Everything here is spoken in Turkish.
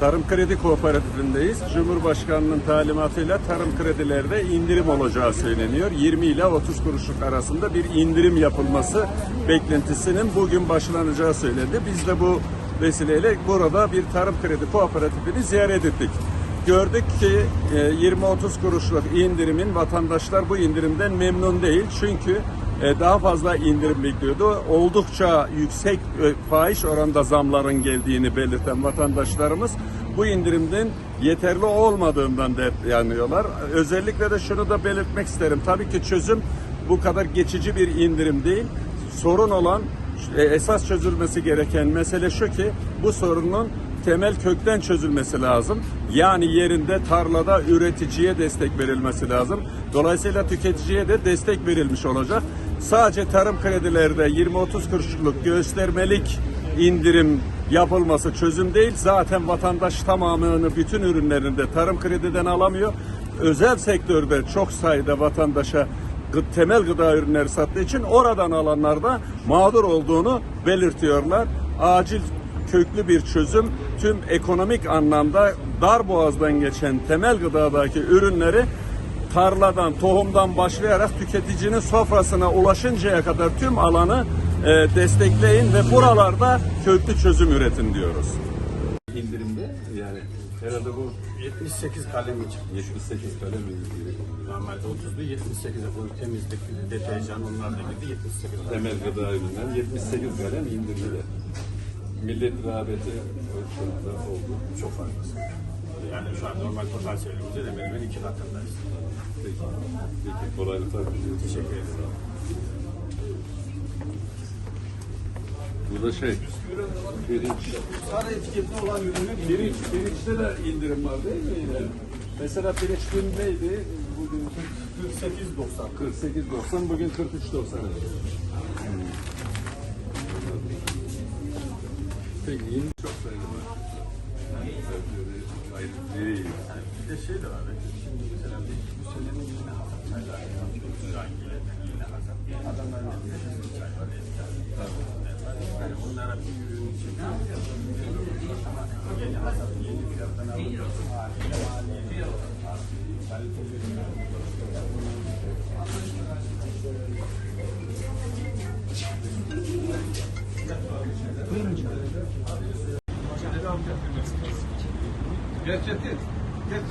Tarım Kredi Kooperatifindeyiz. Cumhurbaşkanının talimatıyla tarım kredilerde indirim olacağı söyleniyor. 20 ile 30 kuruşluk arasında bir indirim yapılması beklentisinin bugün başlanacağı söylendi. Biz de bu vesileyle burada bir tarım kredi kooperatifini ziyaret ettik. Gördük ki e, 20-30 kuruşluk indirimin vatandaşlar bu indirimden memnun değil. Çünkü e, daha fazla indirim bekliyordu. Oldukça yüksek e, fahiş oranda zamların geldiğini belirten vatandaşlarımız bu indirimden yeterli olmadığından dert yanıyorlar. Özellikle de şunu da belirtmek isterim. Tabii ki çözüm bu kadar geçici bir indirim değil. Sorun olan e, esas çözülmesi gereken mesele şu ki bu sorunun temel kökten çözülmesi lazım. Yani yerinde tarlada üreticiye destek verilmesi lazım. Dolayısıyla tüketiciye de destek verilmiş olacak. Sadece tarım kredilerde 20-30 kuruşluk göstermelik indirim yapılması çözüm değil. Zaten vatandaş tamamını bütün ürünlerinde tarım krediden alamıyor. Özel sektörde çok sayıda vatandaşa temel gıda ürünleri sattığı için oradan alanlar da mağdur olduğunu belirtiyorlar. Acil köklü bir çözüm tüm ekonomik anlamda dar boğazdan geçen temel gıdadaki ürünleri tarladan, tohumdan başlayarak tüketicinin sofrasına ulaşıncaya kadar tüm alanı e, destekleyin ve buralarda köklü çözüm üretin diyoruz. indirimde yani herhalde bu 78 kalem için. 78 kalem indirim. Normalde 30'du 78'e bu temizlik, deterjan onlar da girdi 78 kalem. Temel gıda ürünler 78 kalem indirdiler. Millet rağbeti ölçüde oldu. Çok fazlası. Yani şu an normal potansiyelimizde hemen hemen iki katındayız. Peki, peki kolaylıklar diliyoruz. Teşekkür ederim. Bu da şey, pirinç. Sarı etiketli olan ürünü Pirinç, pirinçte de indirim var değil mi yine? Mesela pirinç dün neydi? Bugün 48.90. 48.90, bugün 43.90. Peki, yeni çok sayıda var. Hayır, değil. Bir de şey de var. Şimdi mesela bir bu senenin yine hasat çaylar yapıyoruz. Rangile, yine hasat. Adamların elinde eski çay var. eski çay var. Yani bunlara bir ürün için yeni hasat, yeni fiyattan alıyoruz. Haliyle maliyeti kaliteli ürünler. Geç, geç, geç. Geç.